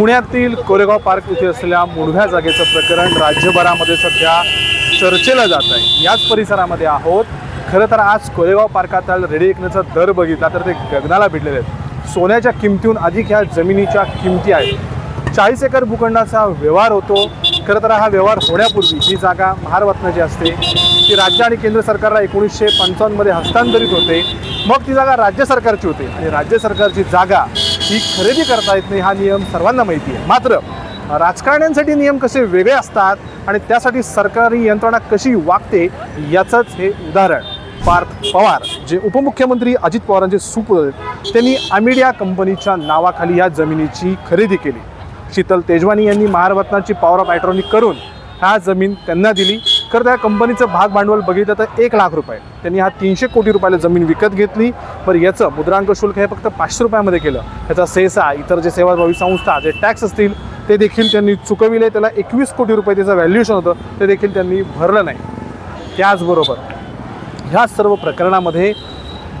पुण्यातील कोरेगाव पार्क इथे असलेल्या मुढव्या जागेचं प्रकरण राज्यभरामध्ये सध्या चर्चेला जात आहे. याच परिसरामध्ये आहोत. खरं तर आज कोरेगाव पार्कातील रेडी विकण्याचा दर बघितला तर ते गगनाला भिडलेले आहेत. सोन्याच्या किमतीहून अधिक ह्या जमिनीच्या किमती आहेत. चाळीस एकर भूखंडाचा व्यवहार होतो. खरं तर हा व्यवहार होण्यापूर्वी जी जागा महारत्नाची असते. ती राज्य आणि केंद्र सरकारला एकोणीसशे पंचावन्नमध्ये हस्तांतरित होते. मग ती जागा राज्य सरकारची होते आणि राज्य सरकारची जागा ही खरेदी करता येत नाही हा नियम सर्वांना माहिती आहे. मात्र राजकारण्यांसाठी नियम कसे वेगळे असतात आणि त्यासाठी सरकारी यंत्रणा कशी वागते याचंच हे उदाहरण. पार्थ पवार जे उपमुख्यमंत्री अजित पवारांचे सुपुत्र आहेत त्यांनी अमिडिया कंपनीच्या नावाखाली या जमिनीची खरेदी केली. शीतल तेजवानी यांनी महारत्नाची पॉवर ऑफ ॲट्रॉनिक करून हा जमीन त्यांना दिली. तर त्या कंपनीचं भाग भांडवल बघितलं तर एक लाख रुपये. त्यांनी हा तीनशे कोटी रुपयाला जमीन विकत घेतली. पर याचं मुद्रांक शुल्क हे फक्त पाचशे रुपयामध्ये केलं. याचा सेसा इतर जे सेवाभावी संस्था जे टॅक्स असतील ते देखील त्यांनी चुकविले. त्याला एकवीस कोटी रुपये त्याचं व्हॅल्युएशन होतं. ते देखील त्यांनी भरलं नाही. त्याचबरोबर ह्या सर्व प्रकरणामध्ये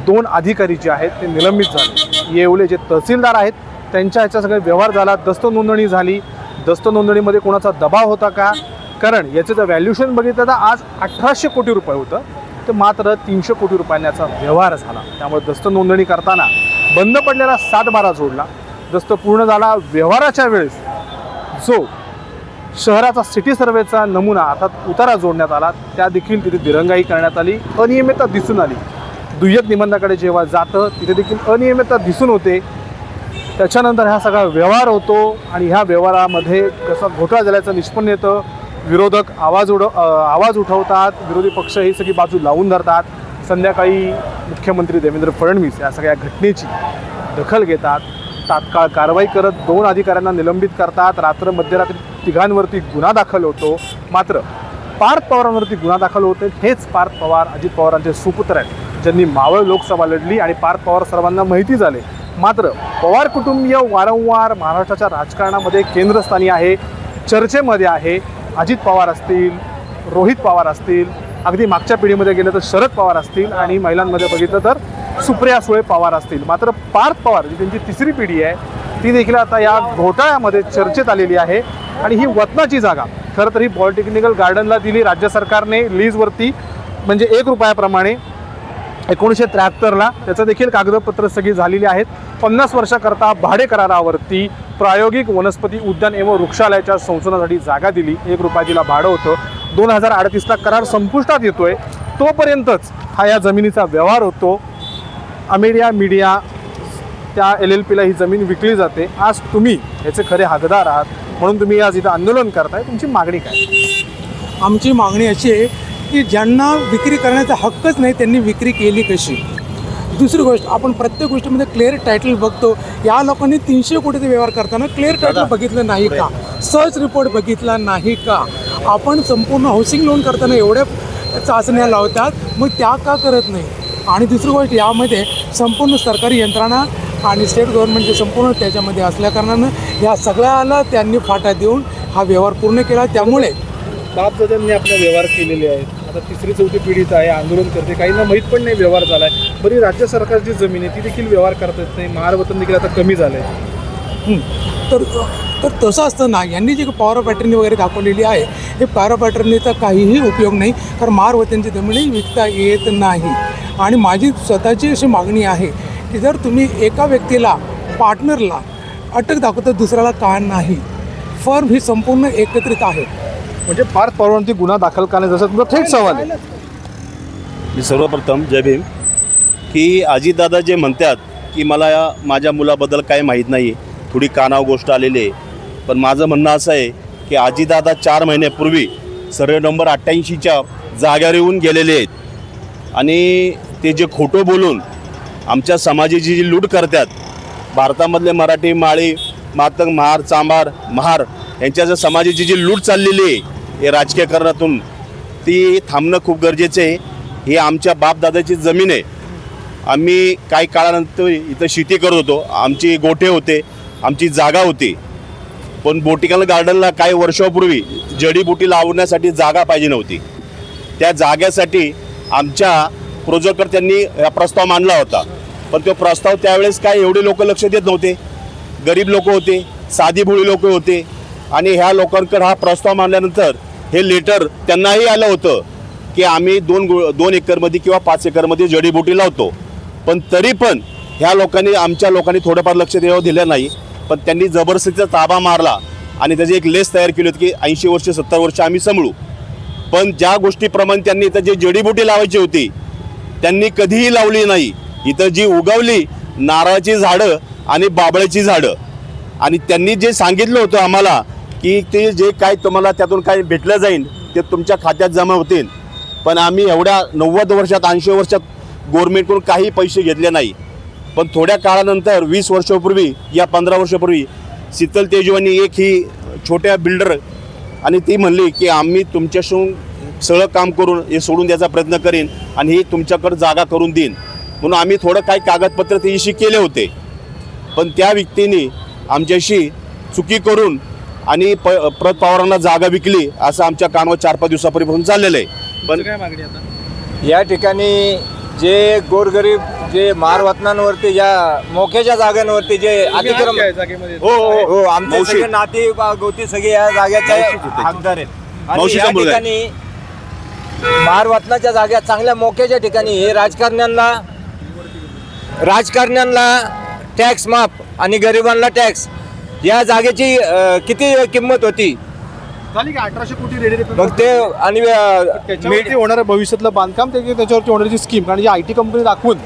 दोन अधिकारी जे आहेत ते निलंबित झाले. येवले जे तहसीलदार आहेत त्यांच्या ह्याचा सगळे व्यवहार झाला. दस्त नोंदणी झाली. दस्त नोंदणीमध्ये कोणाचा दबाव होता का? कारण याचं जर व्हॅल्युएशन बघितलं तर आज अठराशे कोटी रुपये होतं. तर मात्र तीनशे कोटी रुपयांचा व्यवहार झाला. त्यामुळे दस्त नोंदणी करताना बंद पडलेला सातबारा जोडला. दस्त पूर्ण झाला व्यवहाराच्या वेळेस जो शहराचा सिटी सर्वेचा नमुना अर्थात उतारा जोडण्यात आला. त्या देखील तिथे दिरंगाई करण्यात आली. अनियमितता दिसून आली. दुय्यक निबंधाकडे जेव्हा जातं तिथे देखील अनियमितता दिसून होते. त्याच्यानंतर हा सगळा व्यवहार होतो आणि ह्या व्यवहारामध्ये कसा घोटाळा झाल्याचं निष्पन्न येतं. विरोधक आवाज उड आवाज उठवतात. विरोधी पक्ष ही सगळी बाजू लावून धरतात. संध्याकाळी मुख्यमंत्री देवेंद्र फडणवीस या सगळ्या घटनेची दखल घेतात. तात्काळ कारवाई करत दोन अधिकाऱ्यांना निलंबित करतात. रात्र मध्यरात्री तिघांवरती गुन्हा दाखल होतो. मात्र पार्थ पवारांवरती गुन्हा दाखल होते. हेच पार्थ पवार अजित पवारांचे सुपुत्र आहेत. ज्यांनी मावळ लोकसभा लढली आणि पार्थ पवार सर्वांना माहिती झाले. मात्र पवार कुटुंबीय वारंवार महाराष्ट्राच्या राजकारणामध्ये केंद्रस्थानी आहे चर्चेमध्ये आहे. अजित पवार असतील रोहित पवार असतील अगदी मागच्या पिढीमध्ये गेलं तर शरद पवार असतील आणि महिलांमध्ये बघितलं तर सुप्रिया सुळे पवार असतील. मात्र पार्थ पवार जी त्यांची तिसरी पिढी आहे ती देखील आता या घोटाळ्यामध्ये चर्चेत आलेली आहे आणि ही वतनाची जागा. खरं तर ही पॉलिटेक्निकल गार्डनला दिली राज्य सरकारने लीजवरती म्हणजे एक रुपयाप्रमाणे. एकोणीसशे त्र्याहत्तरला त्याचं देखील कागदपत्र सगळी झालेली आहेत. पन्नास वर्षाकरता भाडे करारावरती प्रायोगिक वनस्पती उद्यान एवं वृक्षालयाच्या संशोधनासाठी जागा दिली. एक रुपया तिला भाडं होतं. दोन हजार अडतीसला करार संपुष्टात येतोय. तोपर्यंतच हा या जमिनीचा व्यवहार होतो. अमेरिया मीडिया त्या एल एल पीला ही जमीन विकली जाते. आज तुम्ही ह्याचे खरे हकदार आहात. म्हणून तुम्ही आज इथं आंदोलन करताय. तुमची मागणी काय? आमची मागणी अशी आहे की ज्यांना विक्री करण्याचा हक्कच नाही त्यांनी विक्री केली कशी? दुसरी गोष्ट आपण प्रत्येक गोष्टीमध्ये क्लिअर टायटल बघतो. या लोकांनी तीनशे कोटीचे व्यवहार करताना क्लिअर टायटल बघितलं नाही का? सर्च रिपोर्ट बघितला नाही का? आपण संपूर्ण हाऊसिंग लोन करताना एवढ्या चाचण्या लावतात मग त्या का करत नाही? आणि दुसरी गोष्ट यामध्ये संपूर्ण सरकारी यंत्रणा आणि स्टेट गव्हर्नमेंटचे संपूर्ण त्याच्यामध्ये असल्याकारणानं या सगळ्याला त्यांनी फाटा देऊन हा व्यवहार पूर्ण केला. त्यामुळे बापदादांनी आपले व्यवहार केलेले आहेत. आता तिसरी चौथी पिढीत आहे आंदोलन करते काहींना माहीत पण नाही व्यवहार झाला आहे बरी राज्य सरकारची जमीन आहे ती देखील व्यवहार करता येत नाही. महारवतन देखील आता कमी झालं आहे तर तर तसं असतं ना यांनी जी पॉवर पॅटर्नी वगैरे दाखवलेली आहे हे पॉवर पॅटर्नीचा काहीही उपयोग नाही कारण मारवत्यांची जमिनी विकता येत नाही. आणि माझी स्वतःची अशी मागणी आहे की जर तुम्ही एका व्यक्तीला पार्टनरला अटक दाखवता दुसऱ्याला का नाही? फर्म ही संपूर्ण एकत्रित आहे. म्हणजे पार्थ पवारांवरती गुन्हा दाखल करणे जसं तुमचा थेट सवाल आहे. मी सर्वप्रथम जय भीम. की आजीदादा जे म्हणतात की मला या माझ्या मुलाबद्दल काही माहीत नाही थोडी कानाव गोष्ट आलेली आहे. पण माझं म्हणणं असं आहे की आजीदादा चार महिन्यापूर्वी सर्वे नंबर अठ्ठ्याऐंशीच्या जाग्यावर येऊन गेलेले आहेत. आणि ते जे खोटं बोलून आमच्या समाजाची जी लूट करतात भारतामधले मराठी माळी मातंग महार चांभार महार यांच्या जर समाजाची जी लूट चाललेली आहे हे राजकीयकरणातून ती थांबणं खूप गरजेचं आहे. ही आमच्या बापदादाची जमीन आहे. आम्ही काही काळानंतर इथं शेती करत होतो. आमची गोठे होते आमची जागा होती. पण बोटिकल गार्डनला काही वर्षापूर्वी जडीबुटी लावण्यासाठी जागा पाहिजे नव्हती. त्या जाग्यासाठी आमच्या प्रोजेक्टकर्त्यांनी हा प्रस्ताव मांडला होता. पण तो प्रस्ताव त्यावेळेस काय एवढे लोक लक्ष देत नव्हते. गरीब लोक होते साधी भोळी लोक होते. आणि ह्या लोकांकडे हा प्रस्ताव मांडल्यानंतर हे लेटर त्यांनाही आलं होतं की आम्ही दोन गु दोन एकरमध्ये किंवा पाच एकरमध्ये जडीबुटी लावतो. पण तरी पण ह्या लोकांनी आमच्या लोकांनी थोडंफार लक्ष द्यावं दिलं नाही. पण त्यांनी जबरदस्तीचा ताबा मारला आणि त्याची एक लेस तयार केली होती की ऐंशी वर्ष सत्तर वर्ष आम्ही समळू पण ज्या गोष्टीप्रमाणे त्यांनी इथं जे जडीबुटी लावायची होती त्यांनी कधीही लावली नाही. इथं जी उगवली नारळाची झाडं आणि बाबळ्याची झाडं. आणि त्यांनी जे सांगितलं होतं आम्हाला की ते जे काय तुम्हाला त्यातून काय भेटलं जाईल ते तुमच्या खात्यात जमा होतील. पण आम्ही एवढ्या नव्वद वर्षात ऐंशी वर्षात गोरमेंटकडून काही पैसे घेतले नाही. पण थोड्या काळानंतर वीस वर्षापूर्वी या पंधरा वर्षापूर्वी शीतल तेजवानी एक ही छोट्या बिल्डर आणि ती म्हणली की आम्ही तुमच्याशी सगळं काम करून हे सोडून द्यायचा प्रयत्न करीन आणि ही तुमच्याकडं जागा करून देईन. म्हणून आम्ही थोडं काही कागदपत्र त्याच्याशी केले होते. पण त्या व्यक्तीने आमच्याशी चुकी करून आणि प प्रत पवारांना जागा विकली असं आमच्या कानावर चार पाच दिवसापूर्वीपासून चाललेलं आहे पण काय मागणी आता या ठिकाणी जे गोरगरीब जे महारवतनांवरती या मोक्याच्या जागांवरती जे अतिक्रम जागेमध्ये हो हो हो आमचे. सगळे नाती बा- गोती सगळे या जाग्याचे मावशीच होते. हकदार आहेत या. ठिकाणी महारवतनाच्या जागा चांगल्या मोक्याच्या ठिकाणी हे राजकारण्यांना राजकारण्यांना टॅक्स माफ आणि गरिबांना टॅक्स या जागेची किती किंमत होती? झाली का अठराशे कोटी रेडी मग ते आणि त्याच्यावरती होणारं भविष्यातलं बांधकाम ते त्याच्यावरती होणारी जी स्कीम कारण जी आय टी कंपनी दाखवून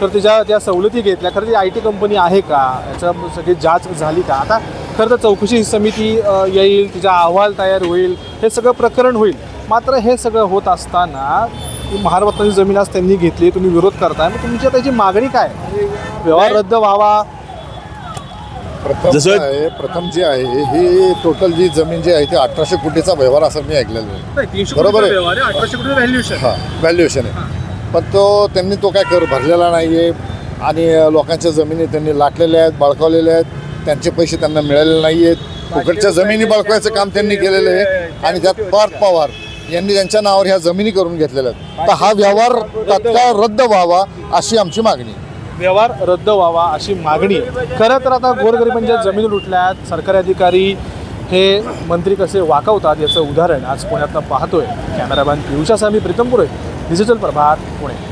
तर त्याच्या त्या सवलती घेतल्या. खरं ती आय टी कंपनी आहे का? याच्या सगळी जाच झाली का? आता खरं तर चौकशी समिती येईल तिचा अहवाल तयार होईल हे सगळं प्रकरण होईल. मात्र हे सगळं होत असताना महारत्नाची जमीन आज त्यांनी घेतली तुम्ही विरोध करताय. मग तुमची त्याची मागणी काय? व्यवहार रद्द व्हावा प्रथम जसं- काय आहे प्रथम जे आहे ही टोटल जी जमीन जी आहे ती अठराशे कोटीचा व्यवहार असं मी ऐकलेलं आहे. तीनशे बरोबर आहे. व्यवहार आहे अठराशे कोटी व्हॅल्युएशन हां व्हॅल्युएशन आहे. पण तो त्यांनी तो काय कर भरलेला नाही आहे आणि लोकांच्या जमिनी त्यांनी लाटलेल्या आहेत बळकावलेल्या आहेत. त्यांचे पैसे त्यांना मिळालेले नाही आहेत फुकटच्या जमिनी बळकवायचं काम त्यांनी केलेलं आहे. आणि त्यात पार्थ पवार यांनी त्यांच्या नावावर ह्या जमिनी करून घेतलेल्या आहेत. तर हा व्यवहार तात्काळ रद्द व्हावा अशी आमची मागणी आहे. व्यवहार रद्द व्हावा अशी मागणी. खरं तर आता गोरगरिबांच्या जमीन लुटल्यात सरकारी अधिकारी हे मंत्री कसे वाकवतात याचं उदाहरण आज पुण्यातनं पाहतोय. कॅमेरामॅन पियुषासह मी प्रीतम पुरे डिजिटल प्रभात पुणे.